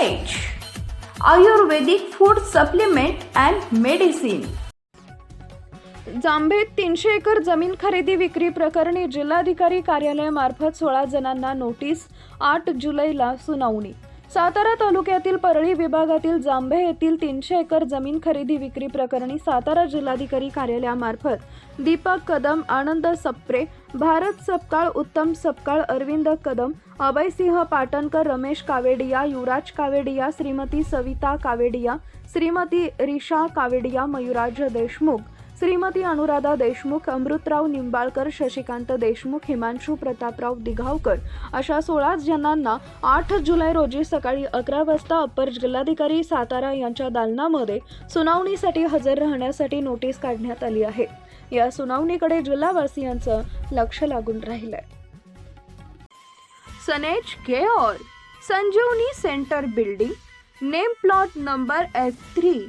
Ayurvedic food supplement and medicine जांभेत तीनशे acre जमीन खरेदी विक्री प्रकरणी जिल्हाधिकारी कार्यालयामार्फत सोळा जणांना नोटीस आठ जुलैला सुनावणी. सातारा तालुक्यातील परळी विभागातील जांभे येथील तीनशे एकर जमीन खरेदी विक्री प्रकरणी सातारा जिल्हाधिकारी कार्यालयामार्फत दीपक कदम आनंद सप्रे भारत सपकाळ उत्तम सपकाळ अरविंद कदम अभयसिंह पाटणकर रमेश कावेडिया युवराज कावेडिया श्रीमती सविता कावेडिया श्रीमती रिशा कावेडिया मयुराज देशमुख श्रीमती अनुराधा देशमुख अमृतराव निंबाळकर शशिकांत देशमुख हिमांशू प्रतापराव दिघावकर अशा सोळा जणांना आठ जुलै रोजी सकाळी अकरा वाजता अप्पर जिल्हाधिकारी सातारा यांच्या दालनामध्ये सुनावणीसाठी हजर राहण्यासाठी नोटीस काढण्यात आली आहे. या सुनावणीकडे जिल्हावासियांचं लक्ष लागून राहिलंय. सनेज care Sanjeevani centre building name plot number F three